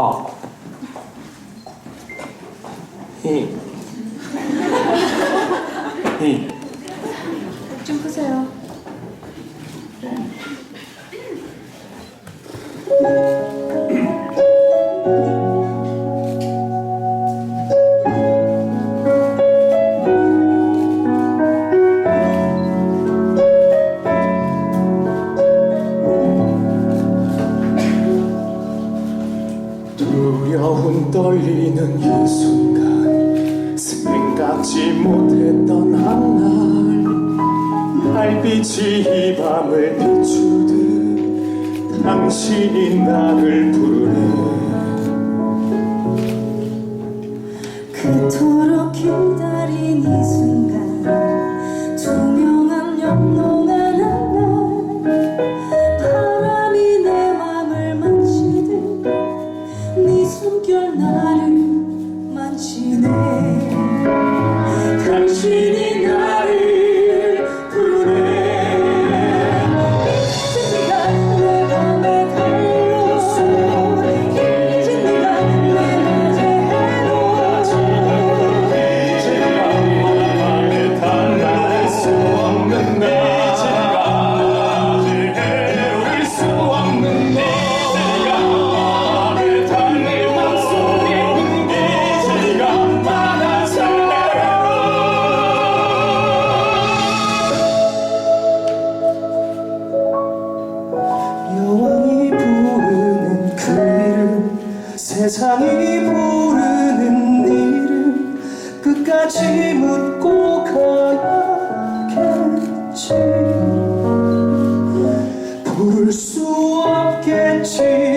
아. 히. 히. 좀 끄세요. 두려움 떨리는 이 순간 생각지 못했던 한날 달빛이 이 밤을 비추듯 당신이 나를 부르네 세상이 부르는 이름 끝까지 묻고 가야겠지. 부를 수 없겠지